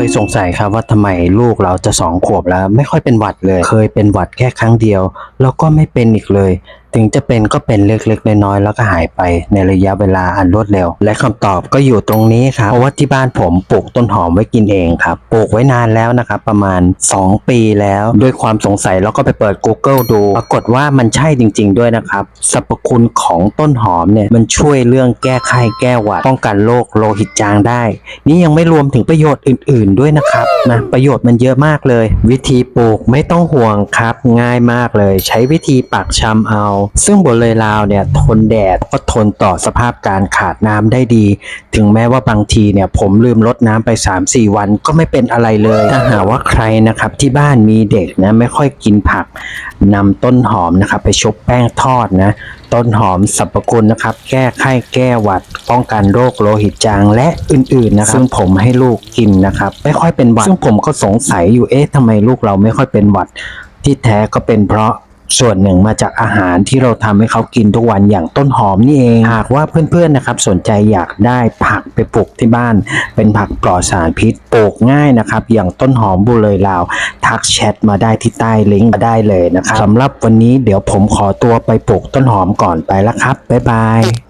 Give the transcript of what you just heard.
เคยสงสัยครับว่าทำไมลูกเราจะสองขวบแล้ว ไม่ค่อยเป็นหวัดเลย เคยเป็นหวัดแค่ครั้งเดียว แล้วก็ไม่เป็นอีกเลยถึงจะเป็นก็เป็นเล็กๆน้อยๆแล้วก็หายไปในระยะเวลาอันรวดเร็ว และคำตอบก็อยู่ตรงนี้ครับเพราะว่าที่บ้านผมปลูกต้นหอมไว้กินเองครับปลูกไว้นานแล้วนะครับประมาณ 2 ปีแล้ว ด้วยความสงสัยแล้วก็ไปเปิด Google ดู ปรากฏว่ามันใช่จริง ๆ ด้วยนะครับสรรพคุณของต้นหอมเนี่ยมันช่วยเรื่องแก้ไข้แก้หวัดป้องกันโรคโลหิตจางได้ นี่ยังไม่รวมถึงประโยชน์อื่น ๆ ด้วยนะครับนะประโยชน์มันเยอะมากเลย วิธีปลูกไม่ต้องห่วงครับ ง่ายมากเลย ใช้วิธีปักชำเอาซึ่งบนเลยลาวเนี่ยทนแดดก็ทนต่อสภาพการขาดน้ำได้ดี ถึงแม้ว่าบางทีเนี่ยผมลืมลดน้ำไป 3-4 วันก็ไม่เป็นอะไรเลยถ้าหากว่าใครนะครับที่บ้านมีเด็กนะไม่ค่อยกินผักนำต้นหอมนะครับไปชุบแป้งทอดนะต้นหอมสรรพคุณนะครับ แก้ไข้แก้หวัด ป้องกันโรคโลหิตจางและอื่นๆนะครับซึ่งผมให้ลูกกินนะครับ ไม่ค่อยเป็นหวัด ซึ่งผมก็สงสัยอยู่เอ๊ะทำไมลูกเราไม่ค่อยเป็นหวัด ที่แท้ก็เป็นเพราะ ส่วนหนึ่งมาจากอาหารที่เราทำให้เขากินทุกวันอย่างต้นหอมนี่เองหากว่าเพื่อนๆนะครับ สนใจอยากได้ผักไปปลูกที่บ้าน เป็นผักปลอดสารพิษปลูกง่ายนะครับ อย่างต้นหอมบุเลยลาว ทักแชทมาได้ที่ใต้ลิงก์มาได้เลยนะครับสำหรับวันนี้เดี๋ยวผมขอตัวไปปลูกต้นหอมก่อนไปแล้วครับบ๊ายบาย